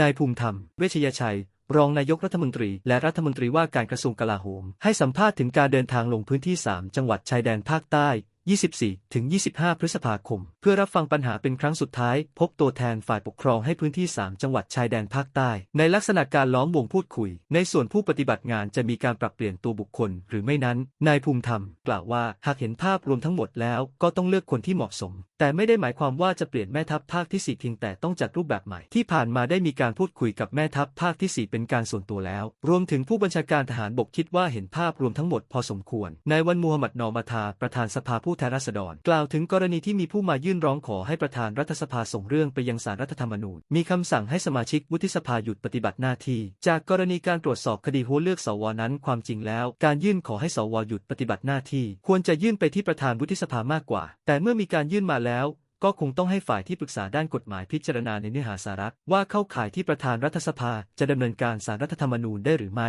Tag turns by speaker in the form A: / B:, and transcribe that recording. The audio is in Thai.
A: นายภูมิธรรม เวชยชัย รองนายกรัฐมนตรี และรัฐมนตรีว่าการกระทรวงกลาโหม ให้สัมภาษณ์ถึงการเดินทางลงพื้นที่ 3 จังหวัดชายแดนภาคใต้ 24 ถึง 25 พฤษภาคม เพื่อรับฟังปัญหาเป็นครั้งสุดท้าย พบตัวแทนฝ่ายปกครองให้พื้นที่ 3 จังหวัดชายแดนภาคใต้ ในลักษณะการล้อมวงพูดคุย ในส่วนผู้ปฏิบัติงานจะมีการปรับเปลี่ยนตัวบุคคล หรือไม่นั้น นายภูมิธรรม กล่าวว่าหากเห็นภาพรวมทั้งหมดแล้วก็ต้องเลือกคนที่เหมาะสม แต่ไม่ได้หมายความว่าจะเปลี่ยนแม่ทัพภาคที่ 4 เพียงแต่ต้องจัดรูปแบบใหม่ ที่ผ่านมาได้มีการพูดคุยกับแม่ทัพภาคที่ 4 เป็นการส่วนตัวแล้ว รวมถึงผู้บัญชาการทหารบกคิดว่าเห็นภาพรวมทั้งหมดพอสมควรนายวันมูฮัมหมัดนอมาทาประธานสภาผู้แทนราษฎร กล่าวถึงกรณีที่มีผู้มายื่นร้องขอให้ประธานรัฐสภาส่งเรื่องไปยังศาลรัฐธรรมนูญ มีคำสั่งให้สมาชิกวุฒิสภาหยุดปฏิบัติหน้าที่ จากกรณีการตรวจสอบคดีหัวเลือกสวนั้นความจริงแล้ว การยื่นขอให้สวหยุดปฏิบัติหน้าที่ ควรจะยื่นไปที่ประธานวุฒิสภามากกว่า แต่เมื่อมีการยื่นมาแล้วก็คงต้องให้ฝ่ายที่ปรึกษาด้านกฎหมายพิจารณาในเนื้อหาสาระว่าเข้าข่ายที่ประธานรัฐสภาจะดำเนินการสารรัฐธรรมนูญได้หรือไม่